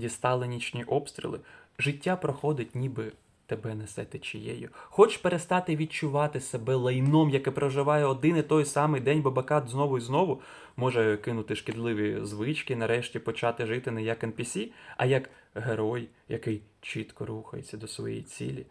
дістали нічні обстріли, життя проходить, ніби тебе несе течією. Хоч перестати відчувати себе лайном, яке проживає один і той самий день бабака знову і знову, може кинути шкідливі звички, нарешті почати жити не як NPC, а як герой, який чітко рухається до своєї цілі,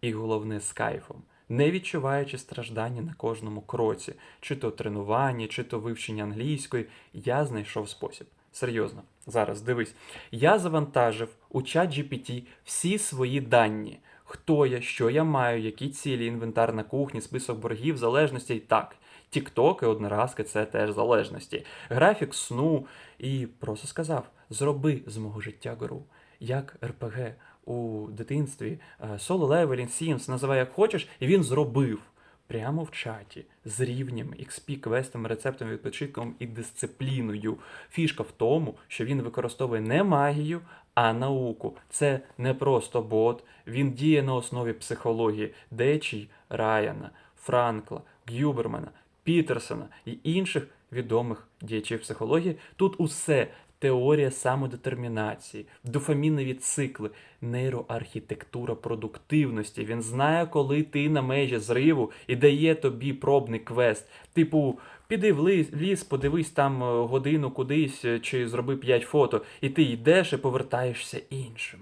і головне з кайфом, не відчуваючи страждання на кожному кроці, чи то тренуванні, чи то вивчення англійської, я знайшов спосіб. Серйозно, зараз дивись. Я завантажив у чат GPT всі свої дані. Хто я, що я маю, які цілі, інвентар на кухні, список боргів, залежностей. Так, тіктоки, одноразки це теж залежності. Графік сну і просто сказав: зроби з мого життя гру. Як РПГ у дитинстві, е, Solo Leveling, Sims, називай як хочеш, і він зробив прямо в чаті з рівнем, XP, квестами, рецептом, відпочинком і дисципліною. Фішка в тому, що він використовує не магію, а науку. Це не просто бот, він діє на основі психології Дечі, Райана, Франкла, Гюбермана, Пітерсона і інших відомих діячів психології. Тут усе. Теорія самодетермінації, дофамінові цикли, нейроархітектура продуктивності. Він знає, коли ти на межі зриву і дає тобі пробний квест. Типу, піди в ліс, подивись там е, годину кудись е, чи зроби 5 фото, і ти йдеш і повертаєшся іншим.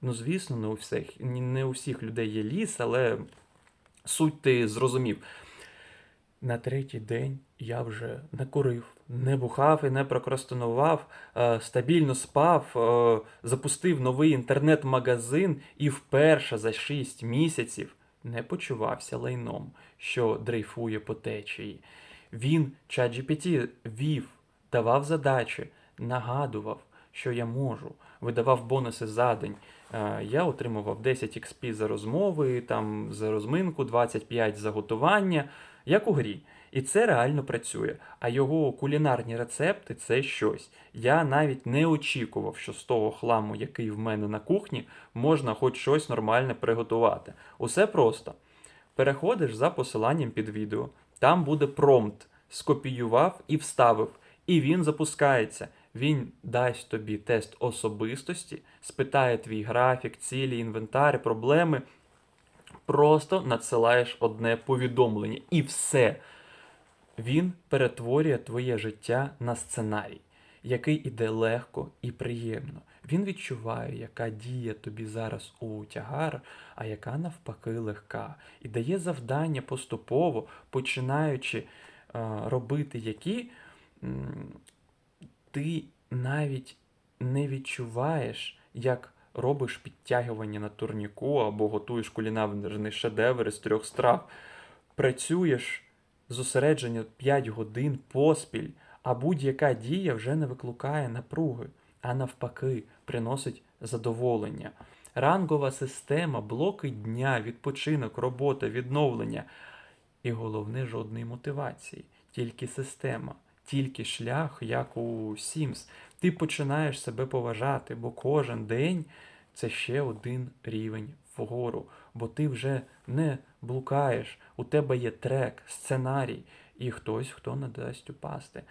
Ну, звісно, не у всіх, не у всіх людей є ліс, але суть ти зрозумів. На третій день я вже не курив, не бухав і не прокрастинував, е, стабільно спав, е, запустив новий інтернет-магазин і вперше за 6 місяців не почувався лайном, що дрейфує по течії. Він ChatGPT вів, давав задачі, нагадував, що я можу, видавав бонуси за день. Е, Я отримував 10 XP за розмови, там за розминку, 25 за готування, як у грі. І це реально працює. А його кулінарні рецепти це щось. Я навіть не очікував, що з того хламу, який в мене на кухні, можна хоч щось нормальне приготувати. Усе просто. Переходиш за посиланням під відео, там буде промпт, скопіював і вставив, і він запускається. Він дасть тобі тест особистості, спитає твій графік, цілі, інвентар, проблеми. Просто надсилаєш одне повідомлення, і все. Він перетворює твоє життя на сценарій, який іде легко і приємно. Він відчуває, яка дія тобі зараз у тягар, а яка навпаки легка, і дає завдання поступово, починаючи е, робити які ти навіть не відчуваєш, як робиш підтягування на турніку або готуєш кулінарний шедевр із трьох страв. Працюєш зосередження 5 годин поспіль, а будь-яка дія вже не викликає напруги, а навпаки, приносить задоволення. Рангова система, блоки дня, відпочинок, робота, відновлення. І головне, жодної мотивації, тільки система, тільки шлях, як у Sims. Ти починаєш себе поважати, бо кожен день це ще один рівень вгору, бо ти вже не блукаєш, у тебе є трек, сценарій, і хтось, хто не дасть упасти.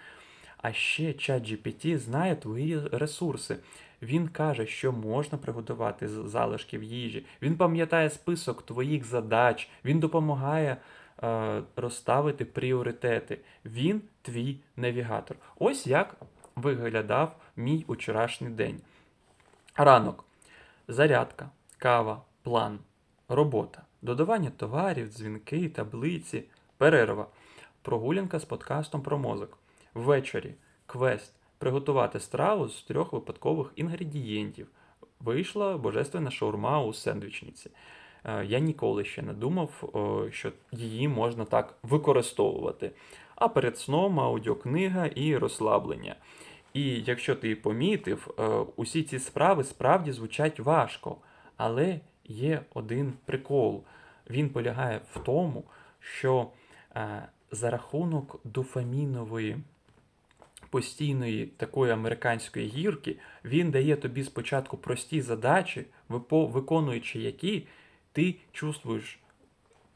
А ще ChatGPT знає твої ресурси. Він каже, що можна приготувати з залишків їжі. Він пам'ятає список твоїх задач, він допомагає е, розставити пріоритети. Він твій навігатор. Ось як виглядав мій вчорашній день. Ранок, зарядка, кава, план, робота, додавання товарів, дзвінки, таблиці, перерва, прогулянка з подкастом про мозок. Ввечері квест приготувати страву з трьох випадкових інгредієнтів. Вийшла божественна шаурма у сендвічниці. Е, Я ніколи ще не думав, що її можна так використовувати. А перед сном аудіокнига і розслаблення. І якщо ти помітив, е, усі ці справи справді звучать важко, але є один прикол. Він полягає в тому, що е, за рахунок дофамінової постійної такої американської гірки, він дає тобі спочатку прості задачі, виконуючи які ти чувствуєш,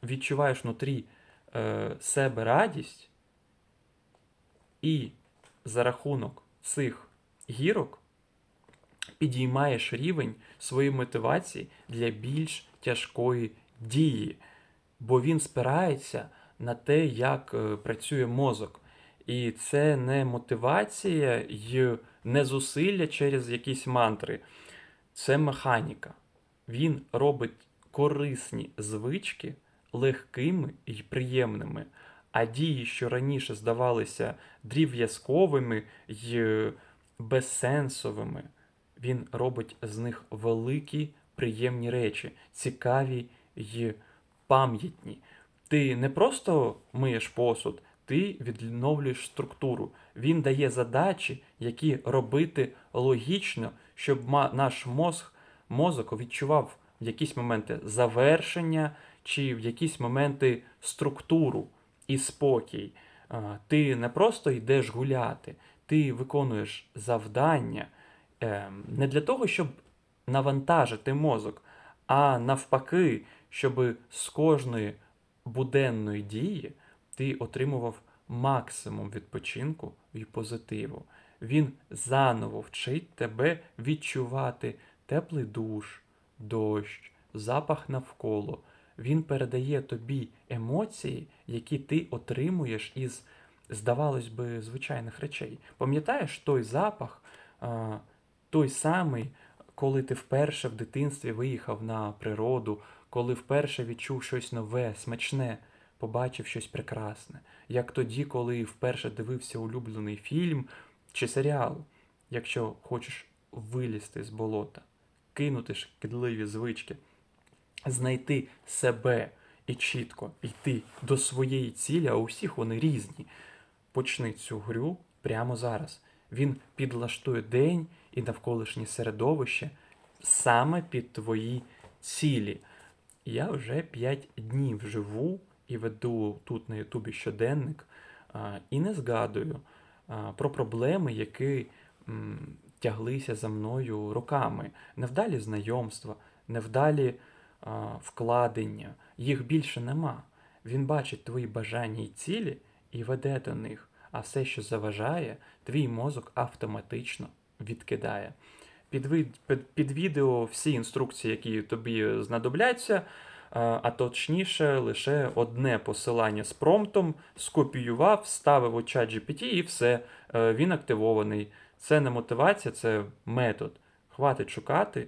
відчуваєш внутрі е, себе радість, і за рахунок цих гірок підіймаєш рівень своєї мотивації для більш тяжкої дії, бо він спирається на те, як е, працює мозок. І це не мотивація і не зусилля через якісь мантри, це механіка. Він робить корисні звички легкими і приємними, а дії, що раніше здавалися дрів'язковими й безсенсовими, він робить з них великі приємні речі, цікаві й пам'ятні. Ти не просто миєш посуд, ти відновлюєш структуру. Він дає задачі, які робити логічно, щоб наш мозг, мозок відчував в якісь моменти завершення чи в якісь моменти структуру і спокій. Ти не просто йдеш гуляти, ти виконуєш завдання не для того, щоб навантажити мозок, а навпаки, щоб з кожної буденної дії ти отримував максимум відпочинку і позитиву. Він заново вчить тебе відчувати теплий душ, дощ, запах навколо. Він передає тобі емоції, які ти отримуєш із, здавалось би, звичайних речей. Пам'ятаєш той запах, той самий, коли ти вперше в дитинстві виїхав на природу, коли вперше відчув щось нове, смачне, побачив щось прекрасне, як тоді, коли вперше дивився улюблений фільм чи серіал, якщо хочеш вилізти з болота, кинути шкідливі звички, знайти себе і чітко йти до своєї цілі, а у всіх вони різні. Почни цю грю прямо зараз. Він підлаштує день і навколишнє середовище саме під твої цілі. Я вже 5 днів живу і веду тут на Ютубі щоденник і не згадую про проблеми, які тяглися за мною роками. Невдалі знайомства, невдалі вкладення. Їх більше нема. Він бачить твої бажання і цілі і веде до них. А все, що заважає, твій мозок автоматично відкидає. Під, під, під відео всі інструкції, які тобі знадобляться, а а точніше, лише одне посилання з промптом, скопіював, вставив у чат GPT і все, е, він активований. Це не мотивація, це метод. Хватить шукати,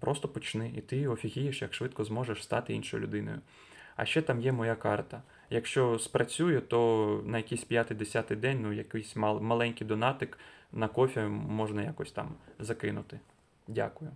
просто почни, і ти офігієш, як швидко зможеш стати іншою людиною. А ще там є моя карта. Якщо спрацюю, то на якийсь п'ятий-десятий день, ну, якийсь мал- маленький донатик на кофі можна якось там закинути. Дякую.